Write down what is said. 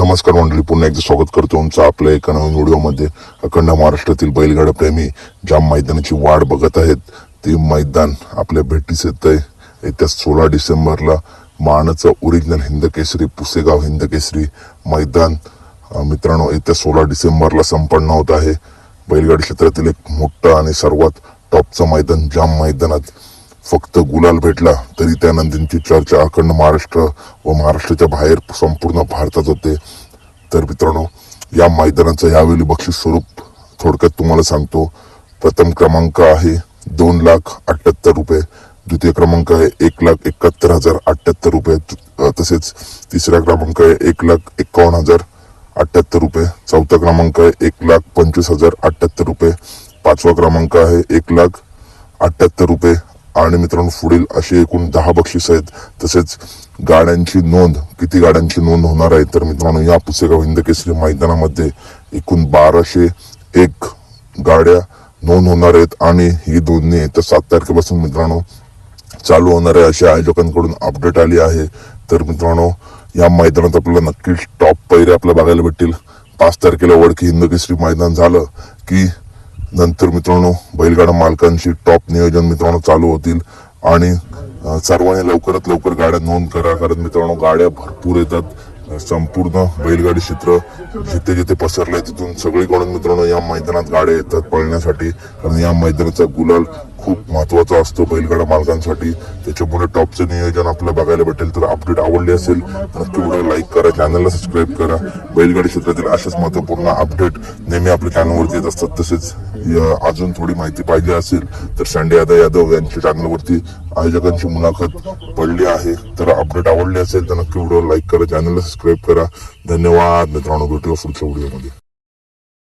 नमस्कार मंडळी पुन्हा एकदा स्वागत करतो तुमचं आपल्या एका नवीन व्हिडिओमध्ये. अखंड महाराष्ट्रातील बैलगाडा प्रेमी ज्या मैदानाची वाट बघत आहेत ते मैदान आपल्या भेटीस येत आहे. येत्या सोळा डिसेंबरला मानचं ओरिजिनल हिंद केसरी पुसेगाव हिंद केसरी मैदान मित्रांनो येत्या सोळा डिसेंबरला संपन्न होत आहे. बैलगाडी क्षेत्रातील एक मोठं आणि सर्वात टॉपचं मैदान जाम मैदानात फक्त गुलाल भेटला तरी त्या नंदींची चर्चा अखंड महाराष्ट्र व महाराष्ट्राच्या बाहेर संपूर्ण भारतात होते. तर मित्रांनो या मैदानाचं यावेळी बक्षीस स्वरूप थोडक्यात तुम्हाला सांगतो. प्रथम क्रमांक आहे दोन लाख अठ्ठ्याहत्तर रुपये. द्वितीय क्रमांक आहे एक लाख एकाहत्तर हजार अठ्ठ्याहत्तर रुपये. तसेच तिसरा क्रमांक आहे एक लाख एकावन्न हजार अठ्ठ्याहत्तर रुपये. चौथा क्रमांक आहे एक लाख पंचवीस हजार अठ्ठ्याहत्तर रुपये. पाचवा क्रमांक आहे एक लाख अठ्ठ्याहत्तर रुपये. आणि मित्रांनो पुढील असे एकूण दहा बक्षीस आहेत. तसेच गाड्यांची नोंद किती गाड्यांची नोंद होणार आहे तर मित्रांनो या पुसेगाव हिंद केसरी मैदानामध्ये एकूण बाराशे एक गाड्या नोंद होणार आहेत आणि ही नोंदणी येत्या सात तारखेपासून मित्रांनो चालू होणार आहे अशा आयोजकांकडून अपडेट आली आहे. तर मित्रांनो या मैदानात आपल्याला नक्कीच टॉप पैरे आपल्याला बघायला भेटतील. पाच तारखेला वडकी हिंद केसरी मैदान झालं की नंतर मित्रांनो बैलगाडा मालकांशी टॉप नियोजन मित्रांनो चालू होतील. आणि सर्वांनी लवकरात लवकर गाड्या नोंद करा. कारण मित्रांनो गाड्या भरपूर येतात. संपूर्ण बैलगाडी क्षेत्र जिथे जिथे पसरले. तिथून सगळीकडून मित्रांनो या मैदानात गाड्या येतात पळण्यासाठी. कारण या मैदानाचा गुलाल खूप महत्त्वाचा असतो बैलगाडा मालकांसाठी. त्याच्यामुळे टॉपचं नियोजन आपल्याला बघायला भेटेल. तर अपडेट आवडली असेल तर नक्की व्हिडिओ लाईक करा चॅनलला सबस्क्राईब करा. बैलगाडी क्षेत्रातील अशाच महत्त्वपूर्ण अपडेट नेहमी आपल्या चॅनलवरती येत असतात. तसेच अजून थोडी माहिती पाहिजे असेल तर संडे यादव यादव यांच्या चॅनलवरती आयोजकांची मुलाखत पडली आहे. तर अपडेट आवडली असेल तर नक्की व्हिडिओ लाईक करा चॅनलला सबस्क्राईब करा. धन्यवाद मित्रांनो. 德芙巧克力的